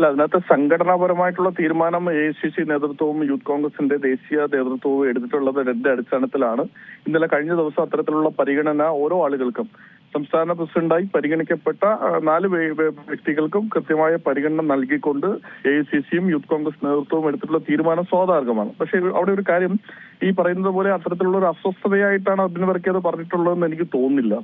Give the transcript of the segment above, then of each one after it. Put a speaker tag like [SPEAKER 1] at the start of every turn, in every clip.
[SPEAKER 1] അല്ല അതിനകത്ത് സംഘടനാപരമായിട്ടുള്ള തീരുമാനം എ സി സി നേതൃത്വവും യൂത്ത് കോൺഗ്രസിന്റെ ദേശീയ നേതൃത്വവും എടുത്തിട്ടുള്ളത് രണ്ട് അടിസ്ഥാനത്തിലാണ്. ഇന്നലെ കഴിഞ്ഞ ദിവസം അത്തരത്തിലുള്ള പരിഗണന ഓരോ ആളുകൾക്കും. സംസ്ഥാന പ്രസിഡന്റായി പരിഗണിക്കപ്പെട്ട നാല് വ്യക്തികൾക്കും കൃത്യമായ പരിഗണന നൽകിക്കൊണ്ട് എ സി സിയും യൂത്ത് കോൺഗ്രസ് നേതൃത്വവും എടുത്തിട്ടുള്ള തീരുമാനം സ്വാഭാവികമാണ് പക്ഷെ അവിടെ ഒരു കാര്യം ഈ പറയുന്നത് പോലെ അത്തരത്തിലുള്ള ഒരു അസ്വസ്ഥതയായിട്ടാണ് അബിൻ വർക്കി അത് പറഞ്ഞിട്ടുള്ളതെന്ന് എനിക്ക് തോന്നുന്നില്ല.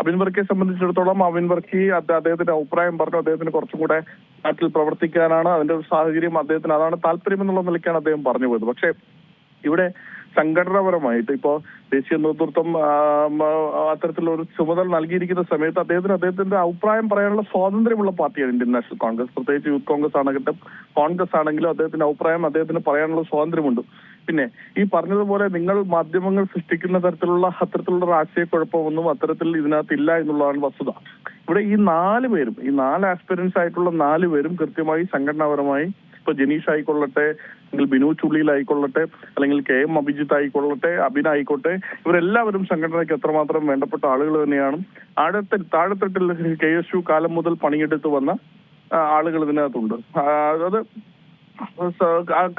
[SPEAKER 1] അബിൻ വർക്കിയെ സംബന്ധിച്ചിടത്തോളം അബിൻ വർക്കി അദ്ദേഹത്തിന്റെ അഭിപ്രായം പറഞ്ഞു. അദ്ദേഹത്തിന് കുറച്ചും കൂടെ നാട്ടിൽ പ്രവർത്തിക്കാനാണ് അതിന്റെ ഒരു സാഹചര്യം അദ്ദേഹത്തിന്. അതാണ് താല്പര്യം എന്നുള്ള നിലയ്ക്കാണ് അദ്ദേഹം പറഞ്ഞു പോയത്. പക്ഷേ ഇവിടെ സംഘടനാപരമായിട്ട് ഇപ്പോ ദേശീയ നേതൃത്വം ഒരു ചുമതല നൽകിയിരിക്കുന്ന സമയത്ത് അദ്ദേഹത്തിന് അദ്ദേഹത്തിന്റെ അഭിപ്രായം പറയാനുള്ള സ്വാതന്ത്ര്യമുള്ള പാർട്ടിയാണ് ഇന്ത്യൻ നാഷണൽ കോൺഗ്രസ്. പ്രത്യേകിച്ച് യൂത്ത് കോൺഗ്രസ് ആണെങ്കിലും കോൺഗ്രസ് ആണെങ്കിലും അദ്ദേഹത്തിന്റെ അഭിപ്രായം അദ്ദേഹത്തിന് പറയാനുള്ള സ്വാതന്ത്ര്യമുണ്ട്. പിന്നെ ഈ പറഞ്ഞതുപോലെ നിങ്ങൾ മാധ്യമങ്ങൾ സൃഷ്ടിക്കുന്ന തരത്തിലുള്ള അത്തരത്തിലുള്ള ഒരു ആശയക്കുഴപ്പമൊന്നും അത്തരത്തിൽ ഇതിനകത്ത് ഇല്ല എന്നുള്ളതാണ് വസ്തുത. ഇവിടെ ഈ നാല് പേരും ഈ നാല് ആസ്പിരൻസ് ആയിട്ടുള്ള നാല് പേരും കൃത്യമായി സംഘടനാപരമായി ഇപ്പൊ ജനീഷ് ആയിക്കൊള്ളട്ടെ അല്ലെങ്കിൽ ബിനു ചുള്ളിയിൽ ആയിക്കൊള്ളട്ടെ അല്ലെങ്കിൽ കെ എം അഭിജിത്ത് ആയിക്കൊള്ളട്ടെ അബിൻ ആയിക്കോട്ടെ ഇവരെല്ലാവരും സംഘടനയ്ക്ക് എത്രമാത്രം വേണ്ടപ്പെട്ട ആളുകൾ തന്നെയാണ്. ആഴത്തിൽ താഴെത്തട്ടിൽ കെ എസ് യു കാലം മുതൽ പണിയെടുത്ത് വന്ന ആളുകൾ ഇതിനകത്തുണ്ട്. അത്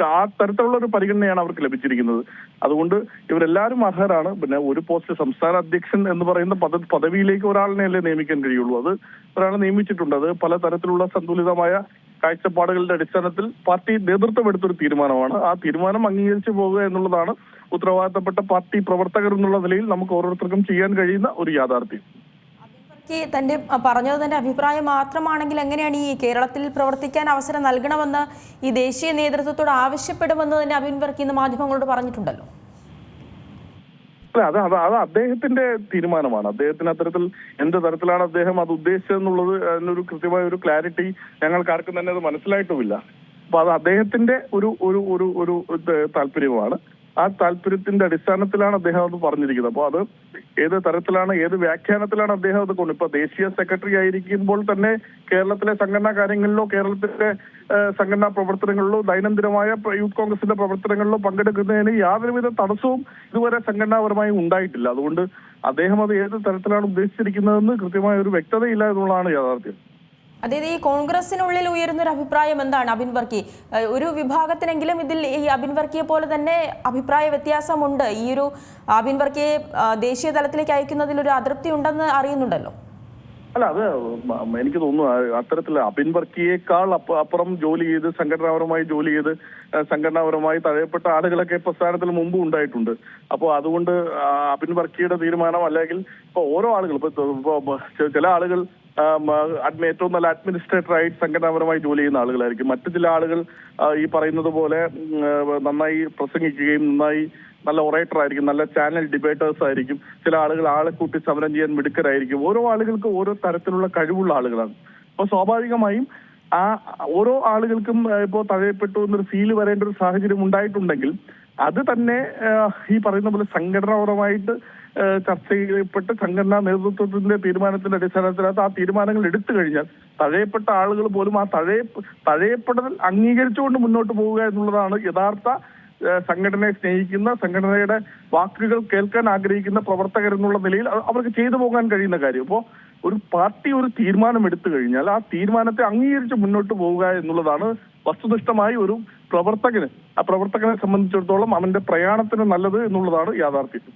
[SPEAKER 1] ആ- തരത്തിലുള്ള ഒരു പരിഗണനയാണ് അവർക്ക് ലഭിച്ചിരിക്കുന്നത്. അതുകൊണ്ട് ഇവരെല്ലാവരും അർഹരാണ്. പിന്നെ ഒരു പോസ്റ്റ് സംസ്ഥാന അധ്യക്ഷൻ എന്ന് പറയുന്ന പദ പദവിയിലേക്ക് ഒരാളിനെ അല്ലേ നിയമിക്കാൻ കഴിയുള്ളൂ. അത് ഒരാളെ നിയമിച്ചിട്ടുണ്ട്. അത് പല തരത്തിലുള്ള സന്തുലിതമായ കാഴ്ചപ്പാടുകളുടെ അടിസ്ഥാനത്തിൽ പാർട്ടി നേതൃത്വം എടുത്തൊരു തീരുമാനമാണ്. ആ തീരുമാനം അംഗീകരിച്ചു പോകുക എന്നുള്ളതാണ് ഉത്തരവാദിത്തപ്പെട്ട പാർട്ടി പ്രവർത്തകർ എന്നുള്ള നിലയിൽ നമുക്ക് ഓരോരുത്തർക്കും ചെയ്യാൻ കഴിയുന്ന ഒരു യാഥാർത്ഥ്യം.
[SPEAKER 2] വർക്കി തന്റെ പറഞ്ഞത് തന്റെ അഭിപ്രായം മാത്രമാണെങ്കിൽ എങ്ങനെയാണ് ഈ കേരളത്തിൽ പ്രവർത്തിക്കാൻ അവസരം നൽകണമെന്ന് ഈ ദേശീയ നേതൃത്വത്തോട് ആവശ്യപ്പെടുമെന്ന് തന്നെ അബിൻ വർക്കി ഇന്ന് മാധ്യമങ്ങളോട് പറഞ്ഞിട്ടുണ്ടല്ലോ?
[SPEAKER 1] അത് അത് അത് അദ്ദേഹത്തിന്റെ തീരുമാനമാണ്. അദ്ദേഹത്തിന് അത്തരത്തിൽ എന്ത് തരത്തിലാണ് അദ്ദേഹം അത് ഉദ്ദേശിച്ചതെന്നുള്ളത് അതിനൊരു കൃത്യമായ ഒരു ക്ലാരിറ്റി ഞങ്ങൾക്ക് ആർക്കും തന്നെ അത് മനസ്സിലായിട്ടുമില്ല. അപ്പൊ അത് അദ്ദേഹത്തിന്റെ ഒരു ഒരു ഒരു ഒരു താല്പര്യമാണ്. ആ താല്പര്യത്തിന്റെ അടിസ്ഥാനത്തിലാണ് അദ്ദേഹം അത് പറഞ്ഞിരിക്കുന്നത്. അപ്പോൾ അത് ഏത് തരത്തിലാണ് ഏത് വ്യാഖ്യാനത്തിലാണ് അദ്ദേഹം അത് കൊണ്ട് ഇപ്പൊ ദേശീയ സെക്രട്ടറി ആയിരിക്കുമ്പോൾ തന്നെ കേരളത്തിലെ സംഘടനാ കാര്യങ്ങളിലോ കേരളത്തിലെ സംഘടനാ പ്രവർത്തനങ്ങളിലോ ദൈനംദിനമായ യൂത്ത് കോൺഗ്രസിന്റെ പ്രവർത്തനങ്ങളിലോ പങ്കെടുക്കുന്നതിന് യാതൊരുവിധ തടസ്സവും ഇതുവരെ സംഘടനാപരമായി ഉണ്ടായിട്ടില്ല. അതുകൊണ്ട് അദ്ദേഹം അത് ഏത് തരത്തിലാണ് ഉദ്ദേശിച്ചിരിക്കുന്നതെന്ന് കൃത്യമായ ഒരു വ്യക്തതയില്ല എന്നുള്ളതാണ് യാഥാർത്ഥ്യം.
[SPEAKER 2] അതായത് ഈ കോൺഗ്രസിനുള്ളിൽ ഉയരുന്ന ഒരു അഭിപ്രായം എന്താണ് അബിൻ വർക്കി? ഒരു വിഭാഗത്തിനെങ്കിലും ഇതിൽ ഈ അബിൻ വർക്കിയെ പോലെ തന്നെ അഭിപ്രായ വ്യത്യാസമുണ്ട്. ഈ ഒരു അബിൻ വർക്കിയെ ദേശീയ തലത്തിലേക്ക് അയക്കുന്നതിൽ ഒരു അതൃപ്തി ഉണ്ടെന്ന് അറിയുന്നുണ്ടല്ലോ.
[SPEAKER 1] അല്ല അത് എനിക്ക് തോന്നുന്നു അത്തരത്തിൽ അബിൻ വർക്കിയേക്കാൾ അപ്പുറം ജോലി ചെയ്ത് സംഘടനാപരമായി ജോലി ചെയ്ത് സംഘടനാപരമായി തഴയപ്പെട്ട ആളുകളൊക്കെ പ്രസ്ഥാനത്തിന് മുമ്പ് ഉണ്ടായിട്ടുണ്ട്. അപ്പോൾ അതുകൊണ്ട് അബിൻ വർക്കിയുടെ തീരുമാനം അല്ലെങ്കിൽ ഇപ്പൊ ഓരോ ആളുകൾ ഇപ്പൊ ചില ആളുകൾ ഏറ്റവും നല്ല അഡ്മിനിസ്ട്രേറ്റർ ആയിട്ട് സംഘടനാപരമായി ജോലി ചെയ്യുന്ന ആളുകളായിരിക്കും. മറ്റു ചില ആളുകൾ ഈ പറയുന്നത് പോലെ നന്നായി പ്രസംഗിക്കുകയും നന്നായി നല്ല ഒറേറ്റർ ആയിരിക്കും നല്ല ചാനൽ ഡിബേറ്റേഴ്സ് ആയിരിക്കും. ചില ആളുകൾ ആളെ കൂട്ടി സമരം ചെയ്യാൻ മിടുക്കരായിരിക്കും. ഓരോ ആളുകൾക്കും ഓരോ തരത്തിലുള്ള കഴിവുള്ള ആളുകളാണ്. അപ്പൊ സ്വാഭാവികമായും ആ ഓരോ ആളുകൾക്കും ഇപ്പോ തഴയപ്പെട്ടു എന്നൊരു ഫീൽ വരേണ്ട ഒരു സാഹചര്യം ഉണ്ടായിട്ടുണ്ടെങ്കിൽ അത് തന്നെ ഈ പറയുന്ന പോലെ സംഘടനാപരമായിട്ട് ചർച്ച ചെയ്യപ്പെട്ട് സംഘടനാ നേതൃത്വത്തിന്റെ തീരുമാനത്തിന്റെ അടിസ്ഥാനത്തിനകത്ത് ആ തീരുമാനങ്ങൾ എടുത്തു കഴിഞ്ഞാൽ തഴയപ്പെട്ട ആളുകൾ പോലും ആ തഴയ തഴയപ്പെടൽ അംഗീകരിച്ചുകൊണ്ട് മുന്നോട്ട് പോവുക എന്നുള്ളതാണ് യഥാർത്ഥ സംഘടനയെ സ്നേഹിക്കുന്ന സംഘടനയുടെ വാക്കുകൾ കേൾക്കാൻ ആഗ്രഹിക്കുന്ന പ്രവർത്തകർ എന്നുള്ള നിലയിൽ അവർക്ക് ചെയ്തു പോകാൻ കഴിയുന്ന കാര്യം. അപ്പോ ഒരു പാർട്ടി ഒരു തീരുമാനം എടുത്തു കഴിഞ്ഞാൽ ആ തീരുമാനത്തെ അംഗീകരിച്ച് മുന്നോട്ട് പോവുക എന്നുള്ളതാണ് വസ്തുനിഷ്ഠമായി ഒരു പ്രവർത്തകന് ആ പ്രവർത്തകനെ സംബന്ധിച്ചിടത്തോളം അവന്റെ പ്രയാണത്തിന് നല്ലത് എന്നുള്ളതാണ് യാഥാർത്ഥ്യം.